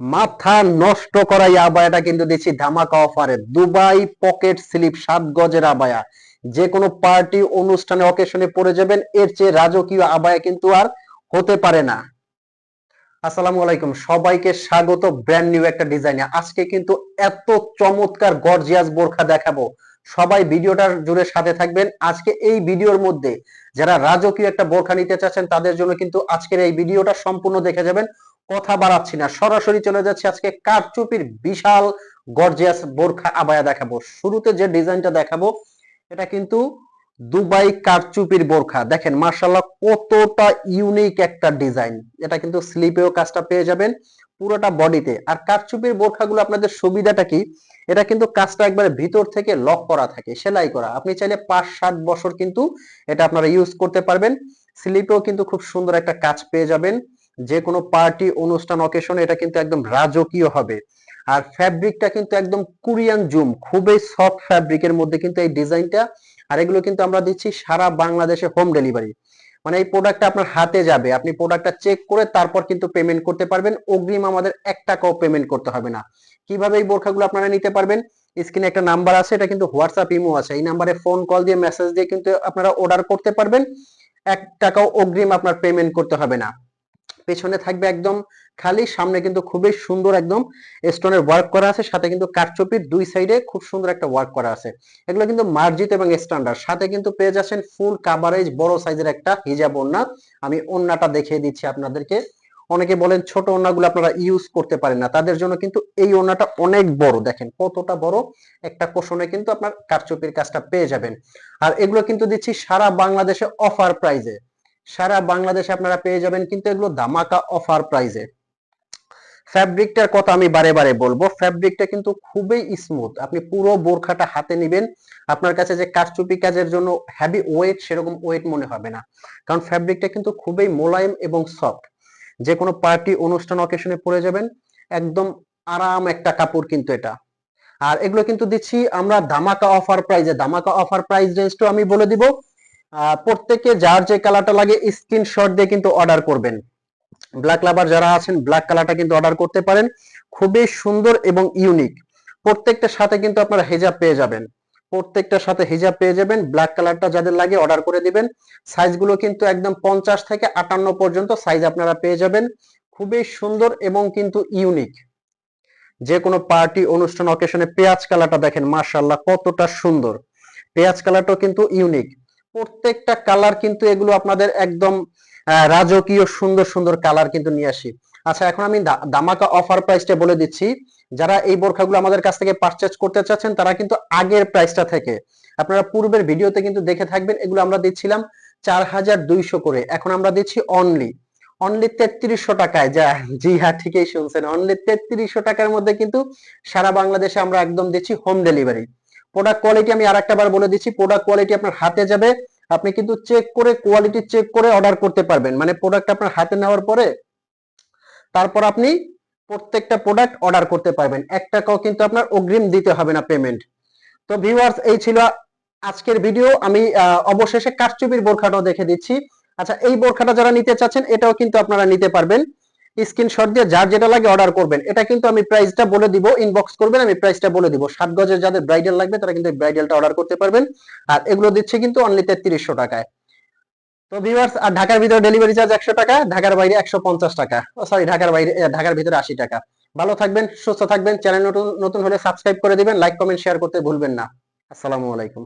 মাথা নষ্ট করা এই আবায়াটা কিন্তু দিচ্ছি ধামাকা অফারে। দুবাই পকেট স্লিপ, সাত গজের আবায়া। যে কোনো পার্টি, অনুষ্ঠানে, অকেশনে পরে যাবেন, এর চেয়ে রাজকীয় আবায়া কিন্তু আর হতে পারে না। আসসালামু আলাইকুম, সবাইকে স্বাগত। ব্র্যান্ড নিউ একটা ডিজাইনে আজকে কিন্তু এত চমৎকার গর্জিয়াস বোরখা দেখাবো। সবাই ভিডিওটার জুড়ে সাথে থাকবেন। আজকে এই ভিডিওর মধ্যে যারা রাজকীয় একটা বোরখা নিতে চাচ্ছেন, তাদের জন্য কিন্তু আজকের এই ভিডিওটা সম্পূর্ণ দেখে যাবেন। কথা বাড়াচ্ছি না। সরাসরি চলে যাচ্ছে আজকে কারচুপির বিশাল গর্জিয়াস বোরখা আবায়া দেখাবো। শুরুতে যে ডিজাইনটা দেখাবো, এটা কিন্তু দুবাই কারচুপির বোরখা। দেখেন মার্শাল্লাহ কতটা ইউনিক একটা ডিজাইন। এটা কিন্তু স্লিপেও কাজটা পেয়ে যাবেন পুরোটা বডিতে। আর কারচুপির বোরখাগুলো আপনাদের সুবিধাটা কি? এটা কিন্তু কাজটা একবারে ভিতর থেকে লক করা থাকে, সেলাই করা। আপনি চাইলে পাঁচ সাত বছর কিন্তু এটা আপনারা ইউজ করতে পারবেন। স্লিপেও কিন্তু খুব সুন্দর একটা কাজ পেয়ে যাবেন। যে কোনো পার্টি, অনুষ্ঠান অকেশন এটা কিন্তু একদম রাজকীয় হবে। আর ফ্যাব্রিকটা কিন্তু একদম কোরিয়ান জুম খুবই সফট ফ্যাব্রিকের মধ্যে কিন্তু এই ডিজাইনটা আর এগুলো কিন্তু আমরা দিচ্ছি সারা বাংলাদেশে হোম ডেলিভারি মানে এই প্রোডাক্টটা আপনার হাতে যাবে। আপনি প্রোডাক্টটা চেক করে তারপর কিন্তু পেমেন্ট করতে পারবেন। অগ্রিম আমাদের এক টাকাও পেমেন্ট করতে হবে না। কীভাবে এই বোরখাগুলো আপনারা নিতে পারবেন? স্ক্রিনে একটা নাম্বার আছে, এটা কিন্তু হোয়াটসঅ্যাপ ইমো আছে। এই নাম্বারে ফোন কল দিয়ে মেসেজ দিয়ে কিন্তু আপনারা অর্ডার করতে পারবেন। এক টাকাও অগ্রিম আপনার পেমেন্ট করতে হবে না। পেছনে থাকবে একদম খালি, সামনে কিন্তু খুবই সুন্দর একদম স্টোনের ওয়ার্ক করা আছে, সাথে কিন্তু কাঠচুপির দুই সাইডে খুব সুন্দর একটা ওয়ার্ক করা আছে। এগুলো কিন্তু মার্জিত এবং স্ট্যান্ডার্ড সাথে কিন্তু পেয়ে যাচ্ছেন ফুল কাভারেজ বড় সাইজের একটা হিজাব ওন্না আমি ওন্নাটা দেখিয়ে দিচ্ছি আপনাদেরকে। অনেকে বলেন ছোট ওন্নাগুলো আপনারা ইউজ করতে পারেন না। তাদের জন্য কিন্তু এই ওন্নাটা অনেক বড়। দেখেন কতটা বড় একটা কোশনে কিন্তু আপনার কারচুপির কাজটা পেয়ে যাবেন। আর এগুলো কিন্তু দিচ্ছি সারা বাংলাদেশে অফার প্রাইজে সারা বাংলাদেশে আপনারা পেয়ে যাবেন, কিন্তু এগুলো ধামাকা অফার প্রাইজে ফ্যাব্রিকটার কথা আমি বারে বারে বলব ফ্যাব্রিকটা কিন্তু খুবই স্মুথ আপনি পুরো বোরখাটা হাতে নিবেন, আপনার কাছে যে কারচুপি কাজের জন্য হ্যাভি ওয়েট সেরকম ওয়েট মনে হবে না। কারণ ফ্যাব্রিকটা কিন্তু খুবই মোলায়েম এবং সফট যে কোনো পার্টি অনুষ্ঠান অকেশনে পরে যাবেন, একদম আরাম একটা কাপড় কিন্তু এটা। আর এগুলো কিন্তু দিচ্ছি আমরা ধামাকা অফার প্রাইজে ধামাকা অফার প্রাইস রেঞ্জটা আমি বলে দিব প্রত্যেকে যার যে কালারটা লাগে স্ক্রিনশট দিয়ে কিন্তু অর্ডার করবেন। ব্ল্যাক লাভার যারা আছেন ব্ল্যাক কালারটা কিন্তু অর্ডার করতে পারেন। খুবই সুন্দর এবং ইউনিক প্রত্যেকটার সাথে কিন্তু আপনারা হেজাব পেয়ে যাবেন। প্রত্যেকটার সাথে হিজাব পেয়ে যাবেন। ব্ল্যাক কালারটা যাদের লাগে অর্ডার করে দিবেন। সাইজগুলো কিন্তু একদম পঞ্চাশ থেকে আটান্ন পর্যন্ত সাইজ আপনারা পেয়ে যাবেন। খুবই সুন্দর এবং কিন্তু ইউনিক যে কোনো পার্টি অনুষ্ঠান অকেশনে পেঁয়াজ কালারটা দেখেন মার্শাল্লাহ কতটা সুন্দর। পেঁয়াজ কালারটাও কিন্তু ইউনিক প্রত্যেকটা কালার কিন্তু এগুলো আপনাদের একদম রাজকীয় সুন্দর সুন্দর কালার কিন্তু নিয়ে আসি। আচ্ছা এখন আমি দামাকা অফার প্রাইসটা বলে দিচ্ছি। যারা এই বোরখাগুলো আমাদের কাছ থেকে পারচেজ করতে চাচ্ছেন, তারা কিন্তু আগের প্রাইসটা থেকে। আপনারা পূর্বের ভিডিওতে কিন্তু দেখে থাকবেন, এগুলো আমরা দিচ্ছিলাম চার হাজার দুইশো করে। এখন আমরা দিচ্ছি অনলি অনলি তেত্রিশশো টাকায়, যা, জি হ্যাঁ ঠিকই শুনছেন। অনলি তেত্রিশশো টাকার মধ্যে কিন্তু সারা বাংলাদেশে আমরা একদম দিচ্ছি হোম ডেলিভারি প্রোডাক্ট কোয়ালিটি আমি আর একটা বার বলে দিচ্ছি প্রোডাক্ট কোয়ালিটি আপনার হাতে যাবে, আপনি কিন্তু চেক করে কোয়ালিটি চেক করে অর্ডার করতে পারবেন। মানে প্রোডাক্ট আপনার হাতে নেওয়ার পরে, তারপর আপনি প্রত্যেকটা প্রোডাক্ট অর্ডার করতে পারবেন। এক টাকাও কিন্তু আপনার অগ্রিম দিতে হবে না পেমেন্ট তো ভিউয়ার্স এই ছিল আজকের ভিডিও আমি অবশেষে কারচুপির বোরখাটাও দেখে দিচ্ছি। আচ্ছা এই বোরখাটা যারা নিতে চাচ্ছেন, এটাও কিন্তু আপনারা নিতে পারবেন। স্ক্রিনশট দিয়ে যার যেটা লাগে অর্ডার করবেন। এটা কিন্তু আমি প্রাইসটা বলে দিব ইনবক্স করবেন, আমি প্রাইসটা বলে দিব। সাত গজের যাদের ব্রাইডাল লাগবে, তারা কিন্তু ব্রাইডালটা অর্ডার করতে পারবেন। আর এগুলো দিচ্ছে কিন্তু অনলি তেত্রিশশো টাকায়। তো ভিউয়ার্স আর ঢাকার ভিতরে ডেলিভারি চার্জ একশো টাকা, ঢাকার বাইরে একশো পঞ্চাশ টাকা। সরি ঢাকার বাইরে ঢাকার ভিতরে আশি টাকা। ভালো থাকবেন, সুস্থ থাকবেন চ্যানেল নতুন নতুন হলে সাবস্ক্রাইব করে দিবেন লাইক কমেন্ট শেয়ার করতে ভুলবেন না। আসসালামু আলাইকুম।